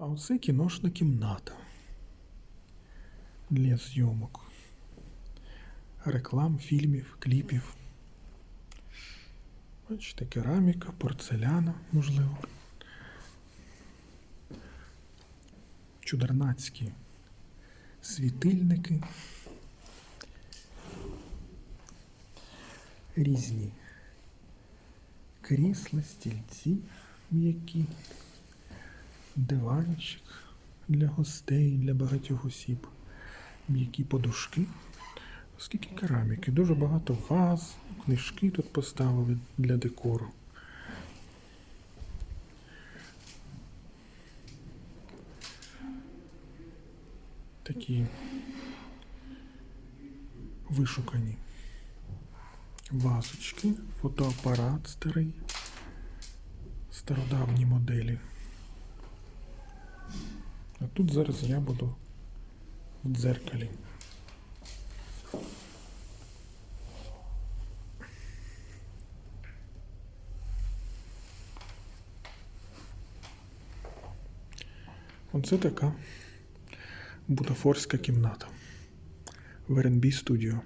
А оце кіношна кімната для зйомок. Реклам, фільмів, кліпів. Бачите, кераміка, порцеляна, можливо. Чудернацькі світильники. Різні крісла, стільці м'які, диванчик для гостей, для багатьох осіб, м'які подушки. Скільки кераміки, дуже багато ваз, книжки тут поставили для декору. Такі вишукані вазочки, фотоапарат старий, стародавні моделі. Тут зараз я буду в дзеркалі. Оце така бутафорська кімната в R&B Studio.